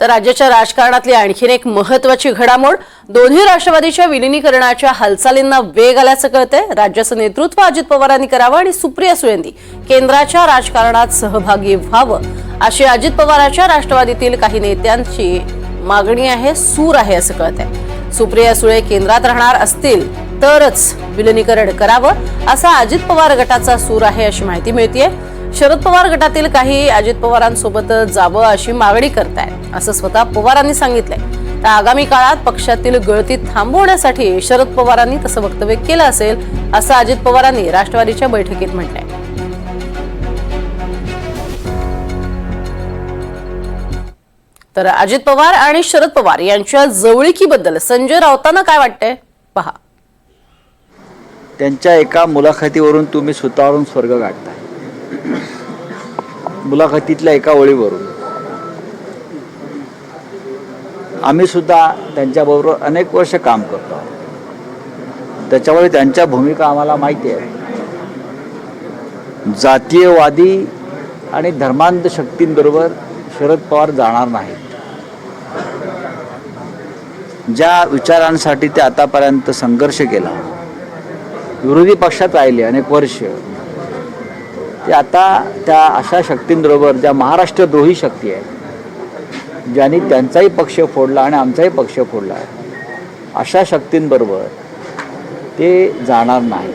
तर राज्याच्या राजकारणातली आणखीन एक महत्वाची घडामोड दोन्ही राष्ट्रवादीच्या विलिनीकरणाच्या हालचालींना वेग आल्याचं कळतंय. राज्याचं नेतृत्व अजित पवारांनी करावं आणि सुप्रिया सुळेंनी केंद्राच्या राजकारणात सहभागी व्हावं. अशी अजित पवारांच्या राष्ट्रवादीतील काही नेत्यांची मागणी आहे सूर आहे असं कळतंय. सुप्रिया सुळे केंद्रात राहणार असतील तरच विलिनीकरण करावं असा अजित पवार गटाचा सूर आहे अशी माहिती मिळतीये. शरद पवार गटातील काही अजित पवारांसोबत जावं अशी मागणी करतायत असं स्वतः पवारांनी सांगितलंय. तर आगामी काळात पक्षातील गळती थांबवण्यासाठी शरद पवारांनी तसं वक्तव्य केलं असेल असं अजित पवारांनी राष्ट्रवादीच्या बैठकीत म्हटलंय. तर अजित पवार आणि शरद पवार यांच्या जवळीकीबद्दल संजय राऊतांना काय वाटतंय? पहा. त्यांच्या एका मुलाखतीवरून तुम्ही स्वतःवरून स्वर्ग गाठताय. मुलाखतीतल्या एका ओळीवरून. आम्ही सुद्धा त्यांच्याबरोबर अनेक वर्ष काम करतो आहोत. त्याच्यामुळे त्यांच्या भूमिका आम्हाला माहिती आहे. जातीयवादी आणि धर्मांध शक्तींबरोबर शरद पवार जाणार नाहीत. ज्या विचारांसाठी ते आतापर्यंत संघर्ष केला. विरोधी पक्षात राहिले अनेक वर्ष. ते आता त्या अशा शक्तींबरोबर ज्या महाराष्ट्रद्रोही शक्ती आहे ज्यांनी त्यांचाही पक्ष फोडला आणि आमचाही पक्ष फोडला अशा शक्तींबरोबर ते जाणार नाही.